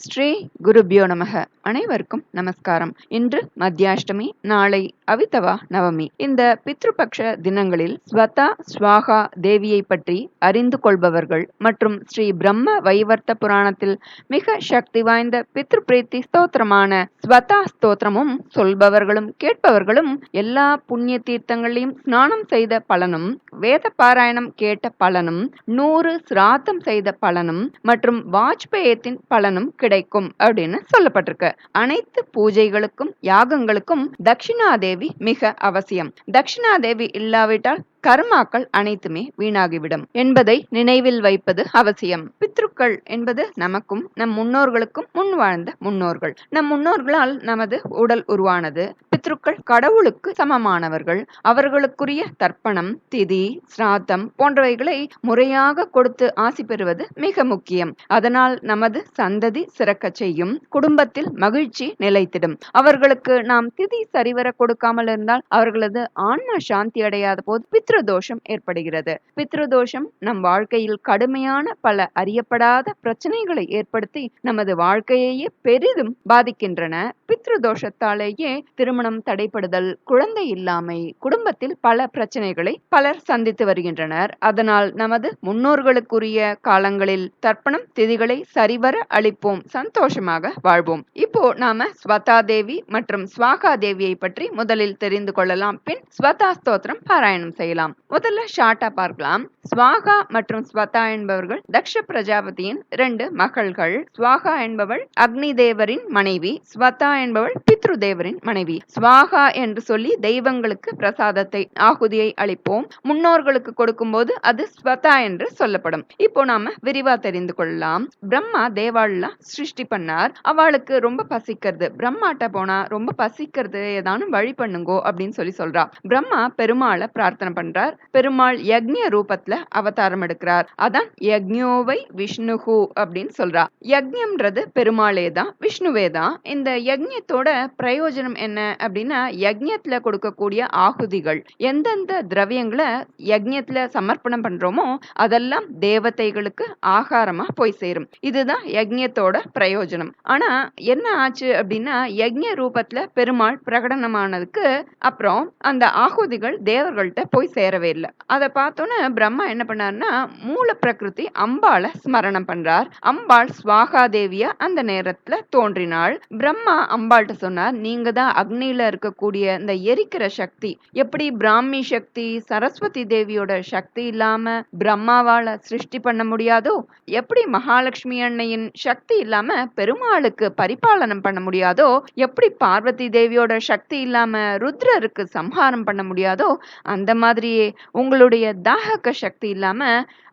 ஸ்ரீ குருபியோ நமக. அனைவருக்கும் நமஸ்காரம். இன்று மத்தியாஷ்டமி நாளை அவிதவா நவமி. இந்த பித்ருபக்ஷ தினங்களில் ஸ்வதா ஸ்வாகா தேவியை பற்றி அறிந்து கொள்பவர்கள் மற்றும் ஸ்ரீ பிரம்ம வைவர்த்த புராணத்தில் மிக சக்தி வாய்ந்த பித்ரு பிரீத்தி ஸ்தோத்திரமான ஸ்வதா ஸ்தோத்திரமும் சொல்பவர்களும் கேட்பவர்களும் எல்லா புண்ணிய தீர்த்தங்களையும் ஸ்நானம் செய்த பலனும் வேத பாராயணம் கேட்ட பலனும் நூறு சிராத்தம் செய்த பலனும் மற்றும் வாஜ்பேயத்தின் பலனும் கிடைக்கும் அப்படின்னு சொல்லப்பட்டிருக்கு. அனைத்து பூஜைகளுக்கும் யாகங்களுக்கும் தட்சிணாதேவி மிக அவசியம். தட்சிணாதேவி இல்லாவிட்டால் கர்மாக்கள் அனைத்துமே வீணாகிவிடும் என்பதை நினைவில் வைப்பது அவசியம். பித்ருக்கள் என்பது நமக்கும் நம் முன்னோர்களுக்கும் முன் வாழ்ந்த முன்னோர்கள். நம் முன்னோர்களால் நமது உடல் உருவானது. பித்ருக்கள் கடவுளுக்கு சமமானவர்கள். அவர்களுக்குரிய தர்ப்பணம் திதி சிராத்தம் போன்றவைகளை முறையாக கொடுத்து ஆசி பெறுவது மிக முக்கியம். அதனால் நமது சந்ததி சிறக்க செய்யும் குடும்பத்தில் மகிழ்ச்சி நிலைத்திடும். அவர்களுக்கு நாம் திதி சரிவர கொடுக்காமல் இருந்தால் அவர்களது ஆன்மா சாந்தி அடையாத போது பித்ருதோஷம் ஏற்படுகிறது. பித்ருதோஷம் நம் வாழ்க்கையில் கடுமையான பல அறியப்படாத பிரச்சனைகளை ஏற்படுத்தி நமது வாழ்க்கையையே பெரிதும் பாதிக்கின்றன. பித்ருதோஷத்தாலேயே திருமணம் தடைப்படுதல் குழந்தை இல்லாமை குடும்பத்தில் பல பிரச்சனைகளை பலர் சந்தித்து வருகின்றனர். அதனால் நமது முன்னோர்களுக்குரிய காலங்களில் தர்ப்பணம் திதிகளை சரிவர அளிப்போம். சந்தோஷமாக வாழ்வோம். இப்போ நாம ஸ்வதா தேவி மற்றும் ஸ்வாகா தேவியை பற்றி முதலில் தெரிந்து கொள்ளலாம். பின் ஸ்வதா ஸ்தோத்திரம் பாராயணம் செய்யலாம். முதல்ல ஷார்ட்டா பார்க்கலாம். ஸ்வாகா மற்றும் ஸ்வதா என்பவர்கள் தக்ஷ பிரஜாபதியின் இரண்டு மகள்கள். ஸ்வாகா என்பவள் அக்னி தேவரின் மனைவி. ஸ்வதா என்பவள் பித்ரு தேவரின் மனைவி. ஸ்வாகா என்று சொல்லி தெய்வங்களுக்கு பிரசாதத்தை ஆகுதியை அளிப்போம். முன்னோர்களுக்கு கொடுக்கும்போது அது ஸ்வதா என்று சொல்லப்படும். இப்போ நாம விரிவா தெரிந்து கொள்ளலாம். பிரம்மா தேவாள்லாம் சிருஷ்டி பண்ணார். அவளுக்கு ரொம்ப பசிக்கிறது. பிரம்மாட்ட போனா ரொம்ப பசிக்கிறது ஏதானும் வழி பண்ணுங்கோ அப்படின்னு சொல்லி சொல்றா. பிரம்மா பெருமாளை பிரார்த்தனை பண்றார். பெருமாள் யக்ஞ ரூபத்துல அவதாரம் எடுக்கிறார். அதான் யக்ஞோவை விஷ்ணுகு அப்படின்னு சொல்றா. யக்ஞம்ன்றது பெருமாளே தான் விஷ்ணுவே தான் இந்த யக்ஞத்தோட பிரயோஜனம் என்ன அப்படின்னா யஜ்யத்தில் கொடுக்கக்கூடிய ஆகுதிகள். எந்தெந்த திரவியங்களை யஜ்யத்தில் சமர்ப்பணம் பண்றோமோ அதெல்லாம் தேவதைகளுக்கு ஆகாரமாக போய் சேரும். இதுதான் யஜ்யத்தோட பிரயோஜனம். ஆனா என்ன ஆச்சு அப்படின்னா யஜ்ய ரூபத்தில் பெருமாள் பிரகடனமானதுக்கு அப்புறம் அந்த ஆகுதிகள் தேவர்கள்ட்ட போய் சேரவே இல்லை. அதை பார்த்தோன்னே பிரம்மா என்ன பண்ணாருன்னா மூல பிரகிருதி அம்பாளை ஸ்மரணம் பண்றார். அம்பாள் ஸ்வாகாதேவியா அந்த நேரத்துல தோன்றினாள். பிரம்மா அம்பாள்கிட்ட சொன்னார் நீங்க தான் அக்னியில் இருக்கக்கூடிய இந்த எரிக்கிற சக்தி எப்படி பிராமி சக்தி சரஸ்வதி தேவியோட சக்தி இல்லாம பிரம்மாவால சிருஷ்டி பண்ண முடியாதோ எப்படி மகாலட்சுமி அன்னையின் சக்தி இல்லாம பெருமாளுக்கு பரிபாலனம் பண்ண முடியாதோ எப்படி பார்வதி தேவியோட சக்தி இல்லாம ருத்ரருக்கு சம்ஹாரம் பண்ண முடியாதோ அந்த மாதிரியே உங்களுடைய தாகக்க சக்தி இல்லாம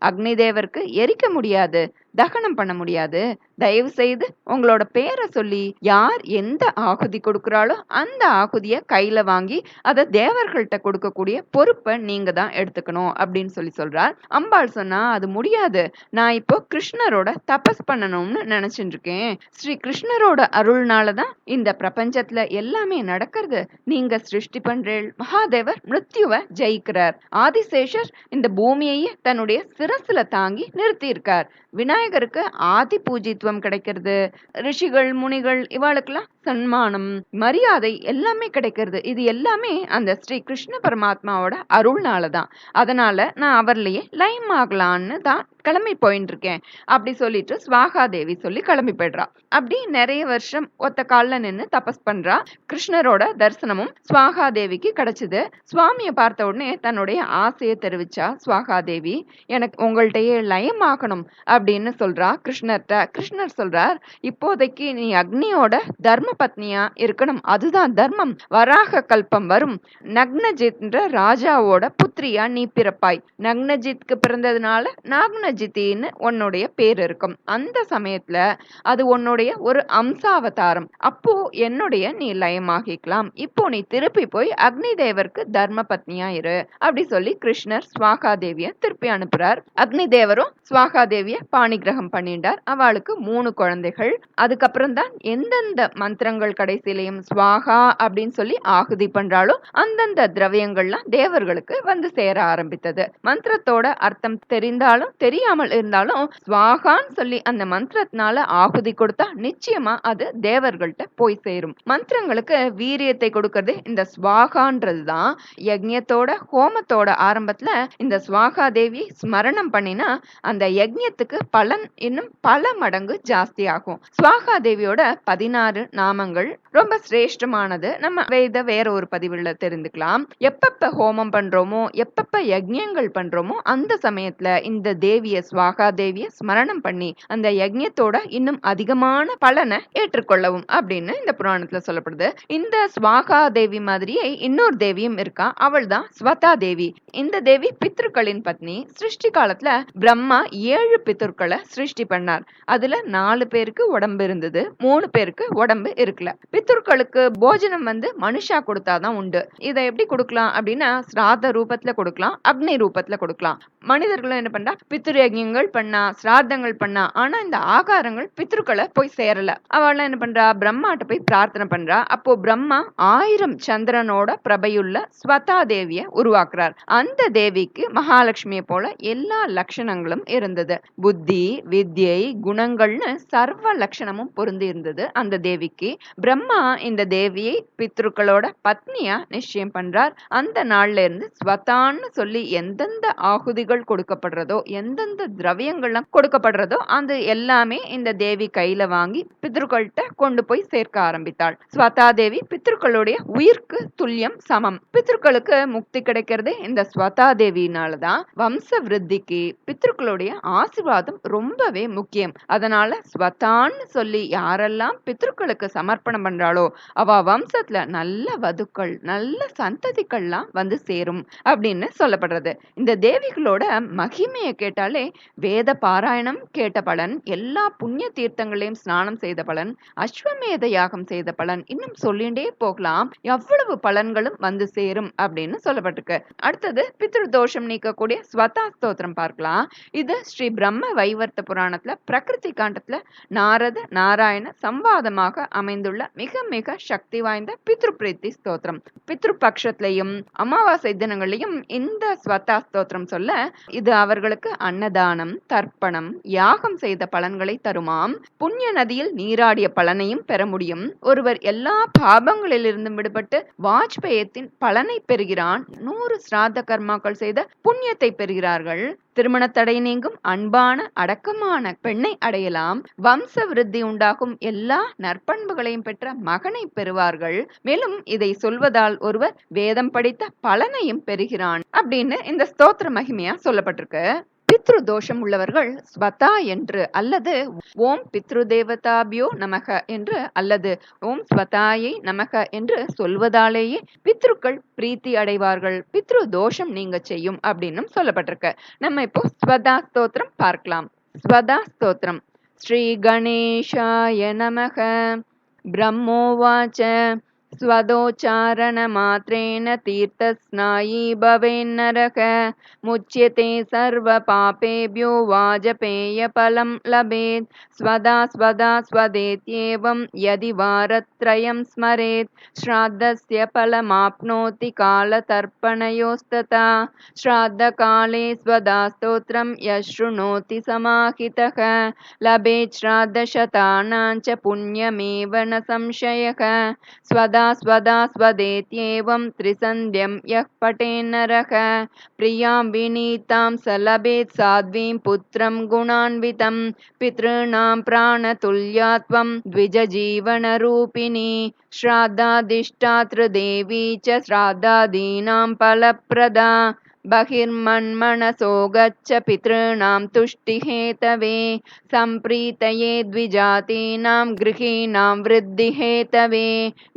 அக்னி தேவருக்கு எரிக்க முடியாது தகனம் பண்ண முடியாது. தயவு செய்து உங்களோட பேரை சொல்லி யார் எந்த ஆகுதி கொடுக்குறாளோ அந்த ஆகுதியை கையில வாங்கி அதை தேவர்கள்ட்ட கொடுக்கக்கூடிய பொறுப்பை நீங்க தான் எடுத்துக்கணும் அப்படின்னு சொல்லி சொல்றார். அம்பாள் சொன்னா அது முடியாது. நான் இப்போ கிருஷ்ணரோட தபஸ் பண்ணணும்னு நினைச்சிட்டு இருக்கேன் ஸ்ரீ கிருஷ்ணரோட அருள்னாலதான் இந்த பிரபஞ்சத்துல எல்லாமே நடக்கிறது. நீங்க சிருஷ்டி பண்றேள். மகாதேவர் மிருத்யுவை ஜெயிக்கிறார். ஆதிசேஷர் இந்த பூமியையே தன்னுடைய சிற மனசுல தாங்கி நிறுத்தி இருக்கார் விநாயகருக்கு ஆதி பூஜித்துவம் கிடைக்கிறது. ரிஷிகள் முனிகள் இவாளுக்கெல்லாம் சன்மானம் மரியாதை எல்லாமே கிடைக்கிறது. இது எல்லாமே அந்த ஸ்ரீ கிருஷ்ண பரமாத்மாவோட அருள்னால தான் அதனால நான் அவர்லயே லைம் ஆகலான்னு தான் கிளம்பி போயின்னு இருக்கேன் அப்படி சொல்லிட்டு ஸ்வாகாதேவி சொல்லி கிளம்பி போயிடுறா. அப்படி நிறைய வருஷம் ஒத்த காலில் நின்று தபஸ் பண்றா. கிருஷ்ணரோட தரிசனமும் ஸ்வாகாதேவிக்கு கிடைச்சது. சுவாமியை பார்த்த உடனே தன்னுடைய ஆசையை தெரிவிச்சா ஸ்வாகாதேவி எனக்கு உங்கள்கிட்டயே லயமாகணும் அப்படின்னு சொல்றா கிருஷ்ணர்கிட்ட கிருஷ்ணர் சொல்றார் இப்போதைக்கு நீ அக்னியோட தர்ம பத்னியா இருக்கணும். அதுதான் தர்மம். வராக கல்பம் வரும். நக்னஜித்ன்ற ராஜாவோட புத்திரியா நீ பிறப்பாய். நக்னஜித்க்கு பிறந்ததுனால நாக்னஜித்தின்னு உன்னுடைய பேர் இருக்கும். அந்த சமயத்துல அது உன்னுடைய ஒரு அம்சாவதாரம். அப்போ என்னுடைய நீ லயமாகிக்கலாம். இப்போ நீ திருப்பி போய் அக்னி தேவருக்கு தர்ம பத்னியா இரு. அப்படி சொல்லி கிருஷ்ணர் ஸ்வாகா தேவிய திருப்பி அனுப்புறார். அக்னி தேவரும் ஸ்வாகா தேவிய பாணிகிரகம் பண்ணிட்டார் அவளுக்கு மூணு குழந்தைகள். அதுக்கப்புறம் தான் எந்தெந்த மந்திரங்கள் கடைசியிலையும் ஸ்வாகா அப்படின்னு சொல்லி ஆகுதி பண்றாலும் அந்தந்த திரவியங்கள்லாம் தேவர்களுக்கு வந்து சேர ஆரம்பித்தது. மந்திரத்தோட அர்த்தம் தெரிந்தாலும் தெரியாமல் இருந்தாலும் ஸ்வாகான்னு சொல்லி அந்த மந்திரத்தினால ஆகுதி கொடுத்தா நிச்சயமா அது தேவர்கள்ட்ட போய் சேரும். மந்திரங்களுக்கு வீரியத்தை கொடுக்கறது இந்த ஸ்வாகான்றது தான் யஜ்யத்தோட ஹோமத்தோட ஆரம்பத்துல இந்த ஸ்வாகா தேவி ஸ்மரணம் பண்ணினா அந்த யஜ்யத்துக்கு பலன் இன்னும் பல மடங்கு ஜாஸ்தி ஆகும் ஸ்வாகா தேவியோட பதினாறு நாமங்கள் ரொம்ப சிரேஷ்டமானது. நம்ம இத வேற ஒரு பதிவுல தெரிந்துக்கலாம். எப்பப்ப ஹோமம் பண்றோமோ எப்பப்ப யஜ்யங்கள் பண்றோமோ அந்த சமயத்துல இந்த தேவிய தேவிய ஸ்வாகா தேவிய ஸ்மரணம் பண்ணி அந்த யஜ்யத்தோட இன்னும் அதிகமான பலனை ஏற்றுக்கொள்ளவும் அப்படின்னு இந்த புராணத்துல சொல்லப்படுது. இந்த ஸ்வாகா தேவி மாதிரியே இன்னொரு தேவியும் இருக்கா? அவள் தான் ஸ்வதா தேவி இந்த தேவி பித்ருக்களின் பத்னி. சிருஷ்டி காலத்துல பிரம்மா ஏழு பித்ருக்களை சிருஷ்டி பண்ணார். அதுல நாலு பேருக்கு உடம்பு இருந்தது. மூணு பேருக்கு உடம்பு இருக்குல்ல பித்ருக்களுக்கு போஜனம் வந்து மனுஷா கொடுத்தாதான் உண்டு. இதை எப்படி கொடுக்கலாம் அப்படின்னா ஸ்ராத ரூபத்துல கொடுக்கலாம் அக்னி ரூபத்துல கொடுக்கலாம். மனிதர்களும் என்ன பண்றா? பித்ரு யஜ்யங்கள் பண்ணா சிராதங்கள் பண்ணா ஆனா இந்த ஆகாரங்கள் பித்ருக்களை போய் சேரல. அவள் என்ன பண்றா? பிரம்மாட்ட போய் பிரார்த்தனை பண்றா. அப்போ பிரம்மா ஆயிரம் சந்திரனோட பிரபையுள்ள ஸ்வதா தேவிய உருவாக்குறார். அந்த தேவிக்கு மகாலட்சுமியை போல எல்லா லட்சணங்களும் இருந்தது. புத்தி வித்யை குணங்கள்னு சர்வ லட்சணமும் பொருந்தி இருந்தது அந்த தேவிக்கு. பிரம்மா இந்த தேவியை பித்ருக்களோட பத்னியா நிச்சயம் பண்றார். அந்த நாள்ல இருந்து ஸ்வதான்னு சொல்லி எந்தெந்த ஆகுதிகள் கொடுக்கப்படுறதோ எந்த எந்தெந்த திரவியங்கள்லாம் கொடுக்கப்படுறதோ அது எல்லாமே இந்த தேவி கையில வாங்கி பித்ருக்கள்கிட்ட கொண்டு போய் சேர்க்க ஆரம்பித்தாள். ஸ்வதா தேவி பித்ருக்களுடைய உயிர்க்கு துல்லியம் சமம். பித்ருக்களுக்கு முக்தி கிடைக்கிறது இந்த ஸ்வதா தேவியினாலதான் வம்ச விருத்திக்கு பித்ருக்களுடைய ஆசிர்வாதம் ரொம்பவே முக்கியம். அதனால ஸ்வதான்னு சொல்லி யாரெல்லாம் பித்ருக்களுக்கு சமர்ப்பணம் பண்றாளோ அவ வம்சத்துல நல்ல வதுக்கள் நல்ல சந்ததிகள்லாம் வந்து சேரும் அப்படின்னு சொல்லப்படுறது. இந்த தேவிகளோட மகிமையை கேட்டாலே போலே வேத பாராயணம் கேட்ட பலன் எல்லா புண்ணிய தீர்த்தங்களையும் ஸ்நானம் செய்த பலன் அஸ்வமேத யாகம் செய்த பலன் இன்னும் சொல்லிண்டே போகலாம். எவ்வளவு பலன்களும் வந்து சேரும் அப்படின்னு சொல்லப்பட்டிருக்கு. அடுத்தது பித்ரு தோஷம் நீக்கக்கூடிய ஸ்வதா ஸ்தோத்திரம் பார்க்கலாம். இது ஸ்ரீ பிரம்ம வைவர்த்த புராணத்துல பிரகிருதி காண்டத்துல நாரத நாராயண சம்வாதமாக அமைந்துள்ள மிக மிக சக்தி வாய்ந்த பித்ரு பிரீத்தி ஸ்தோத்திரம். பித்ரு பட்சத்திலையும் அமாவாசை தினங்களையும் இந்த ஸ்வதா ஸ்தோத்திரம் சொல்ல இது அவர்களுக்கு அன்ன அன்னதானம் தர்ப்பணம் யாகம் செய்த பலன்களை தருமாம். புண்ணிய நதியில் நீராடிய பலனையும் பெற முடியும். ஒருவர் எல்லா பாபங்களிலிருந்தும் விடுபட்டு வாஜ்பேயத்தின் பலனை பெறுகிறான். நூறு சிராத கர்மாக்கள் செய்த புண்ணியத்தை பெறுகிறார்கள். திருமண தடை நீங்கும் அன்பான அடக்கமான பெண்ணை அடையலாம். வம்ச விருத்தி உண்டாகும் எல்லா நற்பண்புகளையும் பெற்ற மகனை பெறுவார்கள். மேலும் இதை சொல்வதால் ஒருவர் வேதம் படித்த பலனையும் பெறுகிறான் அப்படின்னு இந்த ஸ்தோத்திர மகிமையா சொல்லப்பட்டிருக்கு. பித்ரு தோஷம் உள்ளவர்கள் ஸ்வதா என்று அல்லது ஓம் பித்ரு தேவதாபியோ நமக என்று அல்லது ஓம் ஸ்வதாயை நமக என்று சொல்வதாலேயே பித்ருக்கள் பிரீத்தி அடைவார்கள். பித்ரு தோஷம் நீங்க செய்யும் அப்படின்னு சொல்லப்பட்டிருக்கு. நம்ம இப்போ ஸ்வதா ஸ்தோத்திரம் பார்க்கலாம். ஸ்வதா ஸ்தோத்திரம். ஸ்ரீ கணேஷாய நமக. பிரம்மோவாச்ச. स्वदोच्चारणमात्रेण तीर्थस्नायी भवेन्नरः मुच्यते सर्वपापेभ्यो वाजपेयफलं लभेत्। स्वदा स्वदा स्वदेत्येवं यदि वारत्रयं स्मरेत्। श्राद्धस्य फलमाप्नोति कालतर्पणयोस्तथा। श्राद्धकाले स्वदा स्तोत्रं यशृणोति समाहितः। लभेत् श्राद्धशतानां च पुण्यमेव न संशयः। स्वदा स्वदा स्वदेत्येवं त्रिसन्ध्यं यः पठेन्नरः प्रियां विनीतां स लभेत् साध्वीं पुत्रं गुणान्वितं पितॄणां प्राणतुल्यात्वं द्विजजीवनरूपिणी श्राद्धादिष्टातृदेवी च श्राद्धादीनां फलप्रदा बहिर्मन्मनसो गच्छ पितॄणां तुष्टिहेतवे सम्प्रीतये द्विजातीनां गृहीणां वृद्धिहेतवे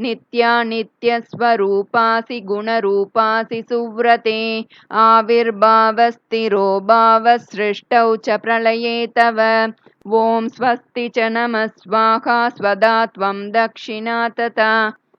नित्या नित्यस्वरूपासि गुणरूपासि सुव्रते आविर्भावस्थिरो भावसृष्टौ च प्रलये तव। ॐ स्वस्ति च नमः स्वाहा स्वदा त्वं दक्षिणा तथा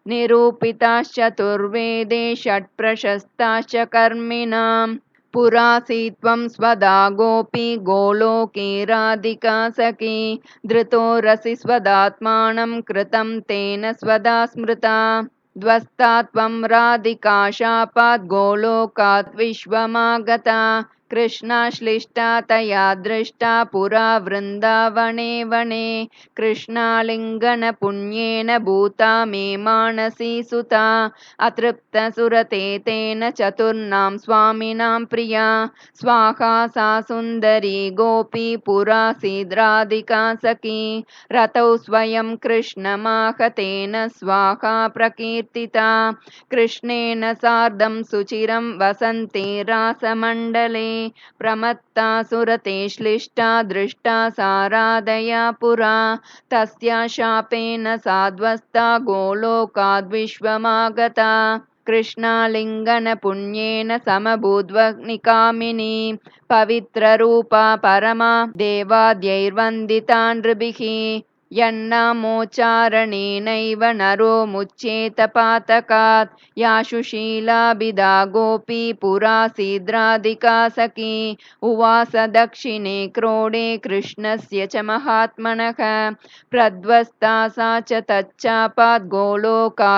निरूपिताश्चतुर्वेदे षट्प्रशस्ताश्च कर्मिणाम्। पुरासीत्वं स्वदा गोपी गोलोके राधिका सखी धृतो रसि स्वदात्मानं कृतं तेन स्वदा स्मृता। ध्वस्ता त्वं राधिका शापात् गोलोकात् विश्वमागता कृष्णाश्लिष्टा तया दृष्टा पुरा वृन्दावने वने कृष्णालिङ्गनपुण्येन भूता मे मानसी सुता। अतृप्तसुरते तेन चतुर्णां स्वामिनां प्रिया। स्वाहा सा सुन्दरी गोपी पुरासीद्राधिका सखी। रतौ स्वयं कृष्णमाहतेन स्वाहा प्रकीर्तिता। कृष्णेन सार्धं सुचिरं वसन्ते रासमण्डले प्रमत्ता सुरते श्लिष्टा दृष्टा साराधया पुरा। तस्या शापेन साध्वस्ता गोलोकाद्विश्वमागता। कृष्णालिङ्गनपुण्येन समभूद्वग्निकामिनी पवित्ररूपा परमा देवाद्यैर्वन्दिता नृभिः यन्नामोच्चारणेनैव नरो मुच्येत पातकात् या सुशीलाभिधा गोपी पुरासीद्राधिका सखी। उवास दक्षिणे क्रोडे कृष्णस्य च महात्मनः। प्रध्वस्ता सा च तच्चापाद् गोलोकाद्विश्वमागता।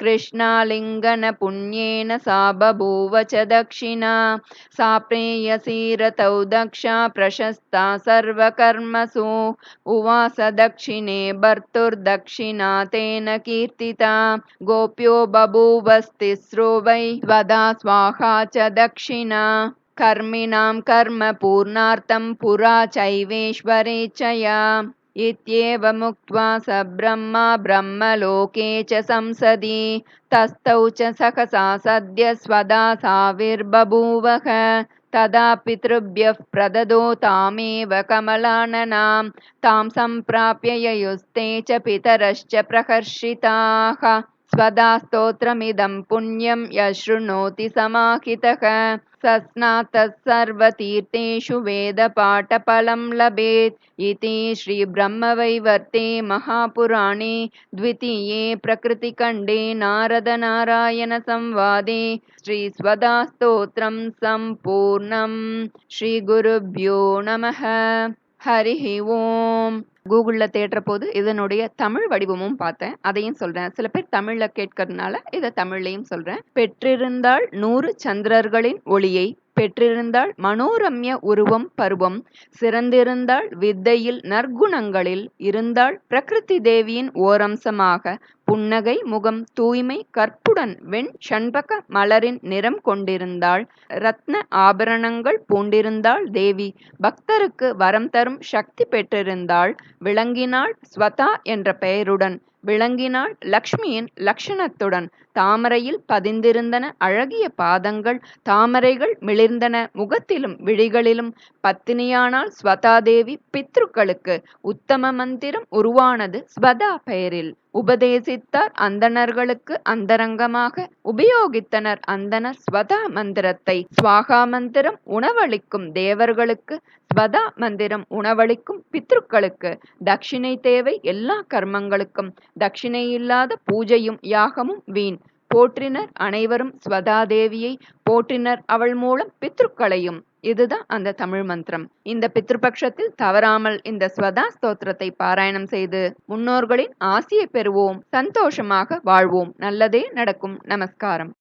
कृष्णालिङ्गनपुण्येन सा बभूव च दक्षिणा। सा प्रेयसी रतौ दक्षा प्रशस्ता सर्वकर्मसु उवास दक्षिणे भर्तुर्दक्षिणा तेन कीर्तिता। गोप्यो बभूवस्तिस्रो वै स्वदा स्वाहा च दक्षिणा। कर्मिणां कर्म पूर्णार्थं पुरा चैवेश्वरेच्छया इत्येवमुक्त्वा स ब्रह्मा ब्रह्मलोके च संसदि। तस्थौ च सहसा सद्य स्वदा साविर्बभूवः तदा पितृभ्यः प्रददो तामेव कमलाननां तां सम्प्राप्य ययुस्ते च पितरश्च प्रहर्षिताः। स्वदा स्तोत्रमिदं पुण्यं यशृणोति समाहितः तस्मात् सर्वतीर्थेषु वेदपाठफलं लभेत् इति श्रीब्रह्मवैवर्ते महापुराणे द्वितीये प्रकृतिखण्डे नारदनारायणसंवादे श्रीस्वदास्तोत्रं सम्पूर्णं श्रीगुरुभ्यो नमः ஹரிஹி ஓம். கூகுளில் தேடுற போது இதனுடைய தமிழ் வடிவமும் பார்த்தேன். அதையும் சொல்றேன். சில பேர் தமிழில் கேட்கறதுனால இதை தமிழ்லையும் சொல்றேன். பெற்றிருந்தால் நூறு சந்திரர்களின் ஒளியை பெற்றிருந்தால் மனோரம்ய உருவம் பருவம் சிறந்திருந்தால் வித்தையில் நற்குணங்களில் இருந்தால் பிரகிருதி தேவியின் ஓரம்சமாக புன்னகை முகம் தூய்மை கற்புடன் வெண் சண்பக மலரின் நிறம் கொண்டிருந்தாள். ரத்ன ஆபரணங்கள் பூண்டிருந்தாள். தேவி பக்தருக்கு வரம் தரும் சக்தி பெற்றிருந்தாள். விளங்கினாள் ஸ்வதா என்ற பெயருடன். விளங்கினாள் லக்ஷ்மியின் லக்ஷணத்துடன். தாமரையில் பதிந்திருந்தன அழகிய பாதங்கள். தாமரைகள் மிளிர்ந்தன முகத்திலும் விழிகளிலும். பத்தினியானால் ஸ்வதாதேவி பித்ருக்களுக்கு உத்தம மந்திரம் உருவானது ஸ்வதா பெயரில். உபதேசித்தார் அந்தணர்களுக்கு அந்தரங்கமாக. உபயோகித்தனர் அந்தணர் ஸ்வதா மந்திரத்தை. ஸ்வாகா மந்திரம் உணவளிக்கும் தேவர்களுக்கு. ஸ்வதா மந்திரம் உணவளிக்கும் பித்ருக்களுக்கு. தட்சிணை தேவை எல்லா கர்மங்களுக்கும். தட்சிணை இல்லாத பூஜையும் யாகமும் வீண். போற்றினர் அனைவரும் ஸ்வதாதேவியை போற்றினர் அவள் மூலம் பித்ருக்களையும். இதுதான் அந்த தமிழ் மந்திரம். இந்த பித்ருபக்ஷத்தில் தவறாமல் இந்த ஸ்வதா ஸ்தோத்திரத்தை பாராயணம் செய்து முன்னோர்களின் ஆசியை பெறுவோம் சந்தோஷமாக வாழ்வோம். நல்லதே நடக்கும். நமஸ்காரம்.